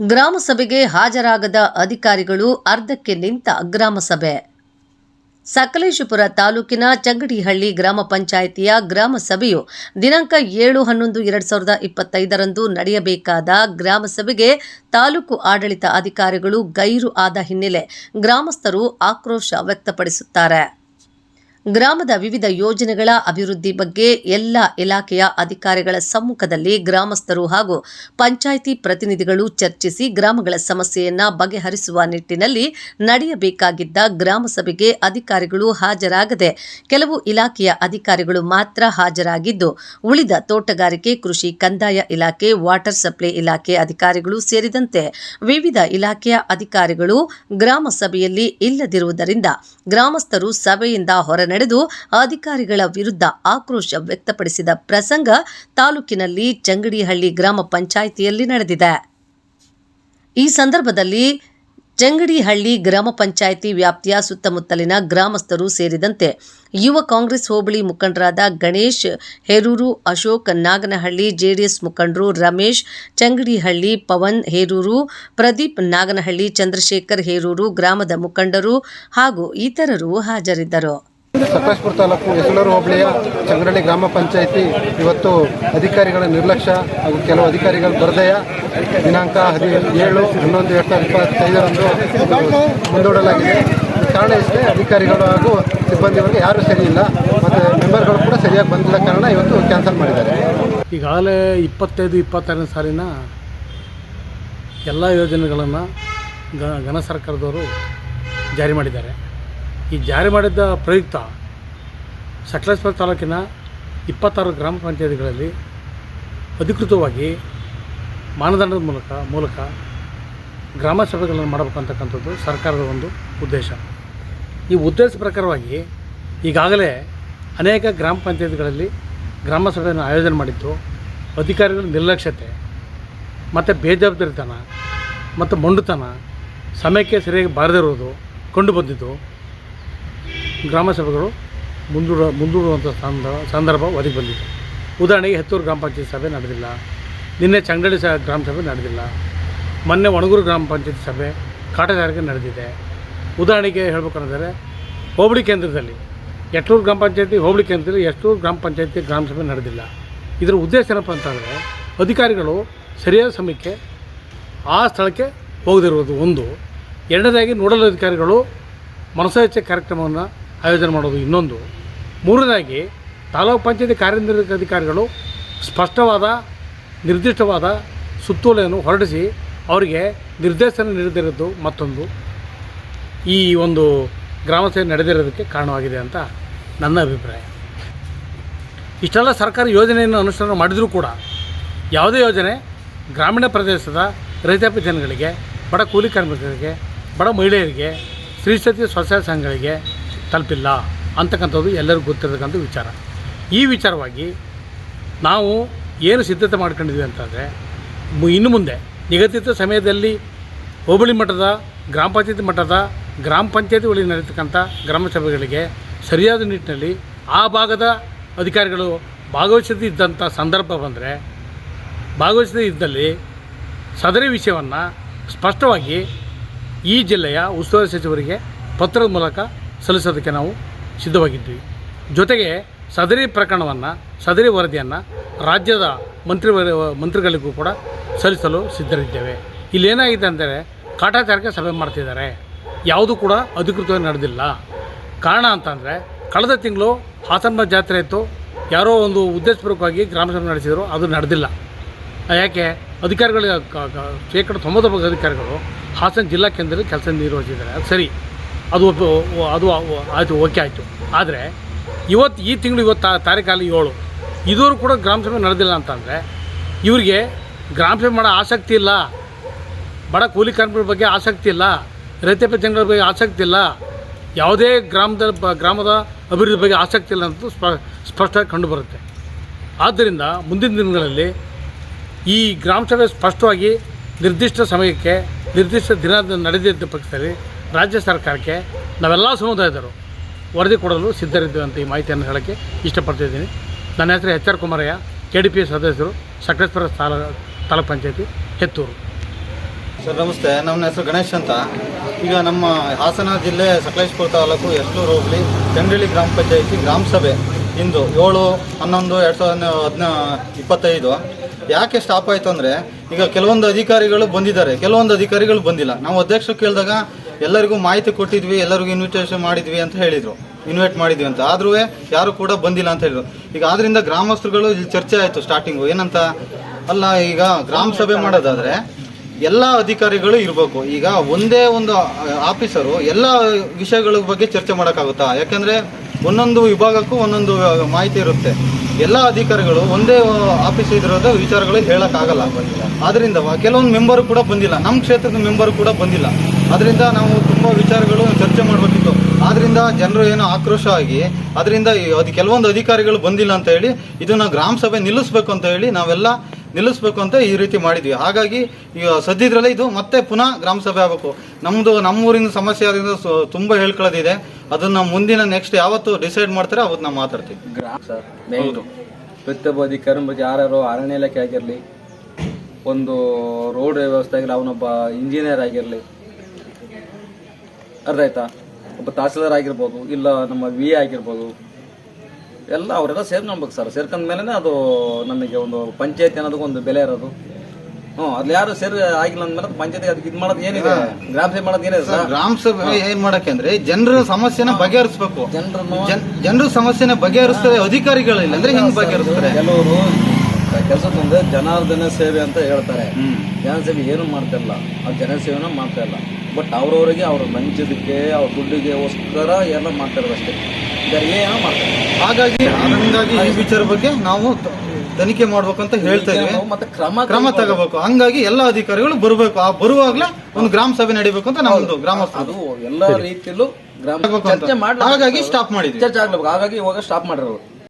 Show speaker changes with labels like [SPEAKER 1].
[SPEAKER 1] ಗ್ರಾಮ ಸಭೆಗೆ ಹಾಜರಾಗದ ಅಧಿಕಾರಿಗಳು ಅರ್ಧಕ್ಕೆ ನಿಂತ ಗ್ರಾಮ ಸಭೆ. ಸಕಲೇಶಪುರ ತಾಲೂಕಿನ ಚಂಗಡಿಹಳ್ಳಿ ಗ್ರಾಮ ಪಂಚಾಯಿತಿಯ ಗ್ರಾಮ ಸಭೆಯು ದಿನಾಂಕ ಏಳು ಹನ್ನೊಂದು ಎರಡು ಸಾವಿರದ ಇಪ್ಪತ್ತೈದರಂದು ನಡೆಯಬೇಕಾದ ಗ್ರಾಮ ಸಭೆಗೆ ತಾಲೂಕು ಆಡಳಿತ ಅಧಿಕಾರಿಗಳು ಗೈರು ಆದ ಹಿನ್ನೆಲೆ ಗ್ರಾಮಸ್ಥರು ಆಕ್ರೋಶ ವ್ಯಕ್ತಪಡಿಸುತ್ತಾರೆ. ಗ್ರಾಮದ ವಿವಿಧ ಯೋಜನೆಗಳ ಅಭಿವೃದ್ಧಿ ಬಗ್ಗೆ ಎಲ್ಲ ಇಲಾಖೆಯ ಅಧಿಕಾರಿಗಳ ಸಮ್ಮುಖದಲ್ಲಿ ಗ್ರಾಮಸ್ಥರು ಹಾಗೂ ಪಂಚಾಯಿತಿ ಪ್ರತಿನಿಧಿಗಳು ಚರ್ಚಿಸಿ ಗ್ರಾಮಗಳ ಸಮಸ್ಯೆಯನ್ನ ಬಗೆಹರಿಸುವ ನಿಟ್ಟಿನಲ್ಲಿ ನಡೆಯಬೇಕಾಗಿದ್ದ ಗ್ರಾಮಸಭೆಗೆ ಅಧಿಕಾರಿಗಳು ಹಾಜರಾಗದೆ ಕೆಲವು ಇಲಾಖೆಯ ಅಧಿಕಾರಿಗಳು ಮಾತ್ರ ಹಾಜರಾಗಿದ್ದು, ಉಳಿದ ತೋಟಗಾರಿಕೆ, ಕೃಷಿ, ಕಂದಾಯ ಇಲಾಖೆ, ವಾಟರ್ ಸಪ್ಲೈ ಇಲಾಖೆ ಅಧಿಕಾರಿಗಳು ಸೇರಿದಂತೆ ವಿವಿಧ ಇಲಾಖೆಯ ಅಧಿಕಾರಿಗಳು ಗ್ರಾಮಸಭೆಯಲ್ಲಿ ಇಲ್ಲದಿರುವುದರಿಂದ ಗ್ರಾಮಸ್ಥರು ಸಭೆಯಿಂದ ಹೊರನಡೆದು ಅಧಿಕಾರಿಗಳ ವಿರುದ್ಧ ಆಕ್ರೋಶ ವ್ಯಕ್ತಪಡಿಸಿದ ಪ್ರಸಂಗ ತಾಲೂಕಿನಲ್ಲಿ ಚಂಗಡಿಹಳ್ಳಿ ಗ್ರಾಮ ಪಂಚಾಯಿತಿಯಲ್ಲಿ ನಡೆದಿದೆ. ಈ ಸಂದರ್ಭದಲ್ಲಿ ಚಂಗಡಿಹಳ್ಳಿ ಗ್ರಾಮ ಪಂಚಾಯಿತಿ ವ್ಯಾಪ್ತಿಯ ಸುತ್ತಮುತ್ತಲಿನ ಗ್ರಾಮಸ್ಥರು ಸೇರಿದಂತೆ ಯುವ ಕಾಂಗ್ರೆಸ್ ಹೋಬಳಿ ಮುಖಂಡರಾದ ಗಣೇಶ್, ಹೇರೂರು, ಅಶೋಕ್, ನಾಗನಹಳ್ಳಿ, ಜೆಡಿಎಸ್ ಮುಖಂಡರು ರಮೇಶ್, ಚಂಗಡಿಹಳ್ಳಿ ಪವನ್ ಹೇರೂರು, ಪ್ರದೀಪ್, ನಾಗನಹಳ್ಳಿ ಚಂದ್ರಶೇಖರ್ ಹೇರೂರು, ಗ್ರಾಮದ ಮುಖಂಡರು ಹಾಗೂ ಇತರರು ಹಾಜರಿದ್ದರು.
[SPEAKER 2] ಸಕಲೇಶ್ಪುರ ತಾಲೂಕು ಯಸಲೂರು ಹೋಬಳಿಯ ಚಂಗ್ರಳ್ಳಿ ಗ್ರಾಮ ಪಂಚಾಯಿತಿ ಇವತ್ತು ಅಧಿಕಾರಿಗಳ ನಿರ್ಲಕ್ಷ್ಯ ಹಾಗೂ ಕೆಲವು ಅಧಿಕಾರಿಗಳ ಬರ್ದಯ ದಿನಾಂಕ ಹದಿ ಏಳು ಹನ್ನೊಂದು, ಎರಡು ಸಾವಿರದ ಇಪ್ಪತ್ತೈದರಂದು ಮುಂದೂಡಲಾಗಿದೆ. ಕಾರಣ ಇಷ್ಟೇ ಅಧಿಕಾರಿಗಳು ಹಾಗೂ ಸಿಬ್ಬಂದಿಗಳಿಗೆ ಯಾರೂ ಸರಿ ಇಲ್ಲ. ಮತ್ತು ಮೆಂಬರ್ಗಳು ಕೂಡ ಸರಿಯಾಗಿ ಬಂದಿಲ್ಲ ಕಾರಣ ಇವತ್ತು ಕ್ಯಾನ್ಸಲ್ ಮಾಡಿದ್ದಾರೆ.
[SPEAKER 3] ಈಗಾಗಲೇ ಇಪ್ಪತ್ತೈದು ಇಪ್ಪತ್ತಾರನೇ ಸಾಲಿನ ಎಲ್ಲ ಯೋಜನೆಗಳನ್ನು ಗ, ಘನ ಸರ್ಕಾರದವರು ಜಾರಿ ಮಾಡಿದ್ದಾರೆ. ಈ ಜಾರಿ ಮಾಡಿದ್ದ ಪ್ರಯುಕ್ತ ಸಕಲೇಶ್ವರ ತಾಲೂಕಿನ ಇಪ್ಪತ್ತಾರು ಗ್ರಾಮ ಪಂಚಾಯತಿಗಳಲ್ಲಿ ಅಧಿಕೃತವಾಗಿ ಮಾನದಂಡದ ಮೂಲಕ ಮೂಲಕ ಗ್ರಾಮ ಸಭೆಗಳನ್ನು ಮಾಡಬೇಕಂತಕ್ಕಂಥದ್ದು ಸರ್ಕಾರದ ಒಂದು ಉದ್ದೇಶ. ಈ ಉದ್ದೇಶ ಪ್ರಕಾರವಾಗಿ ಈಗಾಗಲೇ ಅನೇಕ ಗ್ರಾಮ ಪಂಚಾಯತ್ಗಳಲ್ಲಿ ಗ್ರಾಮ ಸಭೆಯನ್ನು ಆಯೋಜನೆ ಮಾಡಿದ್ದು, ಅಧಿಕಾರಿಗಳ ನಿರ್ಲಕ್ಷ್ಯತೆ, ಮತ್ತು ಬೇಜವಾಬ್ದಾರಿತನ, ಮತ್ತು ಮೊಂಡುತನ, ಸಮಯಕ್ಕೆ ಸರಿಯಾಗಿ ಬಾರದಿರುವುದು ಕಂಡು ಬಂದಿದ್ದು ಗ್ರಾಮ ಸಭೆಗಳು ಮುಂದೂಡ ಮುಂದೂಡುವಂಥ ಸಂದರ್ಭ ಒದಗಿ ಬಂದಿದೆ. ಉದಾಹರಣೆಗೆ ಹೆತ್ತೂರು ಗ್ರಾಮ ಪಂಚಾಯತ್ ಸಭೆ ನಡೆದಿಲ್ಲ. ನಿನ್ನೆ ಚಂಗಡಿ ಸ ಗ್ರಾಮ ಸಭೆ ನಡೆದಿಲ್ಲ. ಮೊನ್ನೆ ಒಣಗೂರು ಗ್ರಾಮ ಪಂಚಾಯತ್ ಸಭೆ ಕಾಟಗಾರಿಕೆ ನಡೆದಿದೆ. ಉದಾಹರಣೆಗೆ ಹೇಳ್ಬೇಕಂದ್ರೆ ಹೋಬಳಿ ಕೇಂದ್ರದಲ್ಲಿ ಎಟ್ಲೂರು ಗ್ರಾಮ ಪಂಚಾಯತಿ, ಹೋಬಳಿ ಕೇಂದ್ರದಲ್ಲಿ ಎಷ್ಟೂರು ಗ್ರಾಮ ಪಂಚಾಯತಿ, ಗ್ರಾಮ ಸಭೆ ನಡೆದಿಲ್ಲ. ಇದರ ಉದ್ದೇಶ ಏನಪ್ಪ ಅಂತಂದರೆ ಅಧಿಕಾರಿಗಳು ಸರಿಯಾದ ಸಮಯಕ್ಕೆ ಆ ಸ್ಥಳಕ್ಕೆ ಹೋಗದಿರುವುದು ಒಂದು. ಎರಡನೇದಾಗಿ ನೋಡಲ್ ಅಧಿಕಾರಿಗಳು ಮನಸಾಯಿಚ್ಛೆ ಕಾರ್ಯಕ್ರಮವನ್ನು ಆಯೋಜನೆ ಮಾಡೋದು ಇನ್ನೊಂದು. ಮೂರನೇದಾಗಿ, ತಾಲೂಕು ಪಂಚಾಯತಿ ಕಾರ್ಯನಿರ್ವಾಹಕ ಅಧಿಕಾರಿಗಳು ಸ್ಪಷ್ಟವಾದ, ನಿರ್ದಿಷ್ಟವಾದ ಸುತ್ತೋಲೆಯನ್ನು ಹೊರಡಿಸಿ ಅವರಿಗೆ ನಿರ್ದೇಶನ ನೀಡದಿರೋದು ಮತ್ತೊಂದು. ಈ ಒಂದು ಗ್ರಾಮ ಸೇವೆ ನಡೆದಿರೋದಕ್ಕೆ ಕಾರಣವಾಗಿದೆ ಅಂತ ನನ್ನ ಅಭಿಪ್ರಾಯ. ಇಷ್ಟೆಲ್ಲ ಸರ್ಕಾರ ಯೋಜನೆಯನ್ನು ಅನುಷ್ಠಾನ ಮಾಡಿದರೂ ಕೂಡ ಯಾವುದೇ ಯೋಜನೆ ಗ್ರಾಮೀಣ ಪ್ರದೇಶದ ರೈತಾಪಿ ಜನಗಳಿಗೆ, ಬಡ ಕೂಲಿ ಕಾರ್ಮಿಕರಿಗೆ, ಬಡ ಮಹಿಳೆಯರಿಗೆ, ಸ್ತ್ರೀ ಶಕ್ತಿ ಸ್ವಸಹಾಯ ಸಂಘಗಳಿಗೆ ತಲುಪಿಲ್ಲ ಅಂತಕ್ಕಂಥದ್ದು ಎಲ್ಲರಿಗೂ ಗೊತ್ತಿರತಕ್ಕಂಥ ವಿಚಾರ. ಈ ವಿಚಾರವಾಗಿ ನಾವು ಏನು ಸಿದ್ಧತೆ ಮಾಡ್ಕೊಂಡಿದ್ವಿ ಅಂತಂದರೆ ಇನ್ನು ಮುಂದೆ ನಿಗದಿತ ಸಮಯದಲ್ಲಿ ಹೋಬಳಿ ಮಟ್ಟದ ಗ್ರಾಮ ಪಂಚಾಯತಿ ಮಟ್ಟದ ಗ್ರಾಮ ಪಂಚಾಯತಿ ಒಳಗೆ ನಡೀತಕ್ಕಂಥ ಗ್ರಾಮ ಸಭೆಗಳಿಗೆ ಸರಿಯಾದ ನಿಟ್ಟಿನಲ್ಲಿ ಆ ಭಾಗದ ಅಧಿಕಾರಿಗಳು ಭಾಗವಹಿಸದೇ ಇದ್ದಂಥ ಸಂದರ್ಭ ಬಂದರೆ, ಭಾಗವಹಿಸದೇ ಇದ್ದಲ್ಲಿ ಸದರಿ ವಿಷಯವನ್ನು ಸ್ಪಷ್ಟವಾಗಿ ಈ ಜಿಲ್ಲೆಯ ಉಸ್ತುವಾರಿ ಸಚಿವರಿಗೆ ಪತ್ರದ ಮೂಲಕ ಸಲ್ಲಿಸೋದಕ್ಕೆ ನಾವು ಸಿದ್ಧವಾಗಿದ್ವಿ ಜೊತೆಗೆ ಸದರಿ ಪ್ರಕರಣವನ್ನು, ಸದರಿ ವರದಿಯನ್ನು ರಾಜ್ಯದ ಮಂತ್ರಿ ಮಂತ್ರಿಗಳಿಗೂ ಕೂಡ ಸಲ್ಲಿಸಲು ಸಿದ್ಧರಿದ್ದೇವೆ. ಇಲ್ಲೇನಾಗಿದೆ ಅಂದರೆ ಕಾಟಾಚಾರಕ್ಕೆ ಸಭೆ ಮಾಡ್ತಿದ್ದಾರೆ. ಯಾವುದೂ ಕೂಡ ಅಧಿಕೃತವಾಗಿ ನಡೆದಿಲ್ಲ. ಕಾರಣ ಅಂತಂದರೆ ಕಳೆದ ತಿಂಗಳು ಹಾಸನ ಜಾತ್ರೆ ಇತ್ತು. ಯಾರೋ ಒಂದು ಉದ್ದೇಶಪೂರ್ವಕವಾಗಿ ಗ್ರಾಮಸಭೆ ನಡೆಸಿದರು, ಅದು ನಡೆದಿಲ್ಲ. ಯಾಕೆ? ಅಧಿಕಾರಿಗಳು ಶೇಕಡ ತೊಂಬತ್ತು ಭಾಗ ಅಧಿಕಾರಿಗಳು ಹಾಸನ ಜಿಲ್ಲಾ ಕೇಂದ್ರದಲ್ಲಿ ಕೆಲಸ ನಿರ್ವಹಿಸಿದ್ದಾರೆ. ಅದು ಸರಿ. ಅದು ಅದು ಆಯಿತು ಓಕೆ ಆಯಿತು. ಆದರೆ ಇವತ್ತು ಈ ತಿಂಗಳು ಇವತ್ತು ತಾರೀಕಲ್ಲಿ ಏಳು. ಇದೂ ಕೂಡ ಗ್ರಾಮ ಸಭೆ ನಡೆದಿಲ್ಲ ಅಂತಂದರೆ, ಇವರಿಗೆ ಗ್ರಾಮ ಸಭೆ ಮಾಡೋ ಆಸಕ್ತಿ ಇಲ್ಲ. ಬಡ ಕೂಲಿ ಕಾರ್ಮಿಕರ ಬಗ್ಗೆ ಆಸಕ್ತಿ ಇಲ್ಲ. ರೈತಾಪಿ ಜನಗಳ ಬಗ್ಗೆ ಆಸಕ್ತಿ ಇಲ್ಲ. ಯಾವುದೇ ಗ್ರಾಮದ ಗ್ರಾಮದ ಅಭಿವೃದ್ಧಿ ಬಗ್ಗೆ ಆಸಕ್ತಿ ಇಲ್ಲ ಅಂತ ಸ್ಪ ಸ್ಪಷ್ಟವಾಗಿ ಕಂಡುಬರುತ್ತೆ ಆದ್ದರಿಂದ ಮುಂದಿನ ದಿನಗಳಲ್ಲಿ ಈ ಗ್ರಾಮ ಸಭೆ ಸ್ಪಷ್ಟವಾಗಿ ನಿರ್ದಿಷ್ಟ ಸಮಯಕ್ಕೆ, ನಿರ್ದಿಷ್ಟ ದಿನ ನಡೆದಿದ್ದ ಪಕ್ಷದಲ್ಲಿ ರಾಜ್ಯ ಸರ್ಕಾರಕ್ಕೆ ನಾವೆಲ್ಲ ಸಮುದಾಯದರು ವರದಿ ಕೊಡಲು ಸಿದ್ಧರಿದ್ದೇವೆ ಅಂತ ಈ ಮಾಹಿತಿಯನ್ನು ಹೇಳೋಕ್ಕೆ ಇಷ್ಟಪಡ್ತಿದ್ದೀನಿ ನನ್ನ ಹೆಸರು H R Kumaraiah K D P ಸದಸ್ಯರು, ಸಕಲೇಶ್ವರ ತಾಲ, ತಾಲೂಕ್ ಪಂಚಾಯತಿ, ಹೆತ್ತೂರು.
[SPEAKER 4] ಸರ್, ನಮಸ್ತೆ. ನನ್ನ ಹೆಸರು ಗಣೇಶ್ ಅಂತ. ಈಗ ನಮ್ಮ ಹಾಸನ ಜಿಲ್ಲೆ ಸಕಲೇಶ್ಪುರ ತಾಲೂಕು ಯಶ್ಲೂರು ಹೋಗಲಿ ಚಂಡಳ್ಳಿ ಗ್ರಾಮ ಪಂಚಾಯಿತಿ ಗ್ರಾಮ ಸಭೆ ಇಂದು ಏಳು, ಹನ್ನೊಂದು, ಎರಡು ಸಾವಿರದ ಹದಿನ, ಇಪ್ಪತ್ತೈದು. ಯಾಕೆ ಸ್ಟಾಪ್ ಆಯಿತು ಅಂದರೆ, ಈಗ ಕೆಲವೊಂದು ಅಧಿಕಾರಿಗಳು ಬಂದಿದ್ದಾರೆ. ಕೆಲವೊಂದು ಅಧಿಕಾರಿಗಳು ಬಂದಿಲ್ಲ. ನಾವು ಅಧ್ಯಕ್ಷರು ಕೇಳಿದಾಗ ಎಲ್ಲರಿಗೂ ಮಾಹಿತಿ ಕೊಟ್ಟಿದ್ವಿ, ಎಲ್ಲರಿಗೂ ಇನ್ವಿಟೇಷನ್ ಮಾಡಿದ್ವಿ ಅಂತ ಹೇಳಿದರು. ಇನ್ವೈಟ್ ಮಾಡಿದ್ವಿ ಅಂತ. ಆದ್ರೂ ಯಾರು ಕೂಡ ಬಂದಿಲ್ಲ ಅಂತ ಹೇಳಿದ್ರು. ಈಗ ಆದ್ರಿಂದ ಗ್ರಾಮಸ್ಥರುಗಳು ಇಲ್ಲಿ ಚರ್ಚೆ ಆಯಿತು ಸ್ಟಾರ್ಟಿಂಗು ಏನಂತ? ಅಲ್ಲ, ಈಗ ಗ್ರಾಮ ಸಭೆ ಮಾಡೋದಾದ್ರೆ ಎಲ್ಲ ಅಧಿಕಾರಿಗಳು ಇರಬೇಕು. ಈಗ ಒಂದೇ ಒಂದು ಆಫೀಸರು ಎಲ್ಲ ವಿಷಯಗಳ ಬಗ್ಗೆ ಚರ್ಚೆ ಮಾಡೋಕ್ಕಾಗುತ್ತಾ? ಯಾಕಂದ್ರೆ ಒಂದೊಂದು ವಿಭಾಗಕ್ಕೂ ಒಂದೊಂದು ಮಾಹಿತಿ ಇರುತ್ತೆ. ಎಲ್ಲ ಅಧಿಕಾರಿಗಳು ಒಂದೇ ಆಫೀಸ್ ಇದ್ರದ ವಿಚಾರಗಳು ಹೇಳೋಕ್ಕಾಗಲ್ಲ. ಆದ್ರಿಂದ ಕೆಲವೊಂದು ಮೆಂಬರು ಕೂಡ ಬಂದಿಲ್ಲ. ನಮ್ಮ ಕ್ಷೇತ್ರದ ಮೆಂಬರು ಕೂಡ ಬಂದಿಲ್ಲ. ಅದರಿಂದ ನಾವು ತುಂಬ ವಿಚಾರಗಳು ಚರ್ಚೆ ಮಾಡಬೇಕಿತ್ತು. ಆದ್ದರಿಂದ ಜನರು ಏನೋ ಆಕ್ರೋಶ ಆಗಿ ಅದರಿಂದ ಅದು ಕೆಲವೊಂದು ಅಧಿಕಾರಿಗಳು ಬಂದಿಲ್ಲ ಅಂತ ಹೇಳಿ, ಇದನ್ನ ಗ್ರಾಮ ಸಭೆ ನಿಲ್ಲಿಸ್ಬೇಕು ಅಂತ ಹೇಳಿ ನಾವೆಲ್ಲ ನಿಲ್ಲಿಸ್ಬೇಕು ಅಂತ ಈ ರೀತಿ ಮಾಡಿದ್ವಿ. ಹಾಗಾಗಿ ಈಗ ಸದ್ಯದ್ರಲ್ಲೇ ಇದು ಮತ್ತೆ ಪುನಃ ಗ್ರಾಮ ಸಭೆ ಆಗಬೇಕು. ನಮ್ಮದು ನಮ್ಮೂರಿನ ಸಮಸ್ಯೆ ಆದ್ರಿಂದ ತುಂಬ ಹೇಳ್ಕೊಳ್ಳೋದಿದೆ ಅದನ್ನ ಮುಂದಿನ ನೆಕ್ಸ್ಟ್ ಯಾವತ್ತು ಡಿಸೈಡ್ ಮಾಡ್ತಾರೆ ಅವತ್ತು ನಾವು ಮಾತಾಡ್ತೀವಿ
[SPEAKER 5] ಮೇಯ್ನು ಪ್ರತಿಯೊಬ್ಬ ಅಧಿಕಾರಿ ಬಗ್ಗೆ ಯಾರ್ಯಾರು ಅರಣ್ಯ ಇಲಾಖೆ ಆಗಿರಲಿ, ಒಂದು ರೋಡ್ ವ್ಯವಸ್ಥೆ ಆಗಿರಲಿ, ಅವನೊಬ್ಬ ಇಂಜಿನಿಯರ್ ಆಗಿರಲಿ ಅರ್ಥ ಆಯ್ತಾ? ಒಬ್ಬ ತಹಸೀಲ್ದಾರ್ ಆಗಿರ್ಬೋದು ಇಲ್ಲ ನಮ್ಮ ವಿ ಎ ಆಗಿರ್ಬೋದು ಎಲ್ಲ ಅವರೆಲ್ಲ ಸೇರ್ಕೊಳ್ಬೇಕು ಸರ್. ಸೇರ್ಕೊಂಡ ಮೇಲೆ ಅದು ನಮಗೆ ಒಂದು ಪಂಚಾಯತಿ ಅನ್ನೋದಕ್ಕೆ ಒಂದು ಬೆಲೆ ಇರೋದು. ಹ್ಞೂ ಅಲ್ಲಿ ಯಾರು ಸೇರಿ ಆಗಿಲ್ಲ ಅಂದ್ಮೇಲೆ ಪಂಚಾಯತಿ ಅದಕ್ಕೆ ಇದು ಮಾಡೋದು ಏನಿದೆ? ಗ್ರಾಮ ಸಭೆ ಮಾಡೋದು ಏನಿದೆ ಸರ್?
[SPEAKER 4] ಗ್ರಾಮ ಸಭೆ ಏನ್ ಮಾಡಕ್ಕೆ ಅಂದ್ರೆ ಜನರ ಸಮಸ್ಯೆನ ಬಗೆಹರಿಸ್ಬೇಕು.
[SPEAKER 5] ಜನರನ್ನು
[SPEAKER 4] ಜನರ ಸಮಸ್ಯೆನ ಬಗೆಹರಿಸ್ತಾರೆ ಅಧಿಕಾರಿಗಳಿಲ್ಲ ಅಂದ್ರೆ ಹೆಂಗ್ ಬಗೆಹರಿಸ್ತಾರೆ?
[SPEAKER 5] ಕೆಲವರು ಕೆಲಸ ಮುಂದೆ ಜನಾರ್ದನ ಸೇವೆ ಅಂತ ಹೇಳ್ತಾರೆ. ಜನಸೇವೆ ಏನು ಮಾಡ್ತಾ ಇಲ್ಲ. ಆ ಜನಸೇವೆನ ಮಾಡ್ತಾ ಇಲ್ಲ. ಬಟ್ ಅವ್ರವ್ರಿಗೆ ಅವ್ರ ಮಂಚದಕ್ಕೆ ಅವ್ರ ದುಡ್ಡಿಗೆಗೋಸ್ಕರ ಎಲ್ಲ ಮಾಡ್ತಾರೆ ಇರೋದು ಅಷ್ಟೇ. ಬೇರೆ ಏನೋ ಮಾಡ್ತಾರೆ
[SPEAKER 4] ಹಾಗಾಗಿ ಹಂಗಾಗಿ ಈ ವಿಚಾರ ಬಗ್ಗೆ ನಾವು ತನಿಖೆ ಮಾಡ್ಬೇಕು ಅಂತ ಹೇಳ್ತಾ ಇದ್ದೀವಿ.
[SPEAKER 5] ನಾವು ಮತ್ತೆ ಕ್ರಮ
[SPEAKER 4] ಕ್ರಮ ತಗೋಬೇಕು. ಹಂಗಾಗಿ ಎಲ್ಲ ಅಧಿಕಾರಿಗಳು ಬರಬೇಕು. ಆ ಬರುವಾಗ್ಲೇ ಒಂದು ಗ್ರಾಮ ಸಭೆ ನಡಿಬೇಕು ಅಂತ ನಾವೊಂದು ಗ್ರಾಮ
[SPEAKER 5] ಅದು ಎಲ್ಲ ರೀತಿಯಲ್ಲೂ ಗ್ರಾಮ ಚರ್ಚೆ ಮಾಡಿ
[SPEAKER 4] ಹಾಗಾಗಿ ಸ್ಟಾಪ್ ಮಾಡಿದ್ವಿ
[SPEAKER 5] ಚರ್ಚೆ ಆಗ್ಬೇಕು. ಹಾಗಾಗಿ ಇವಾಗ ಸ್ಟಾಪ್ ಮಾಡಿರೋದು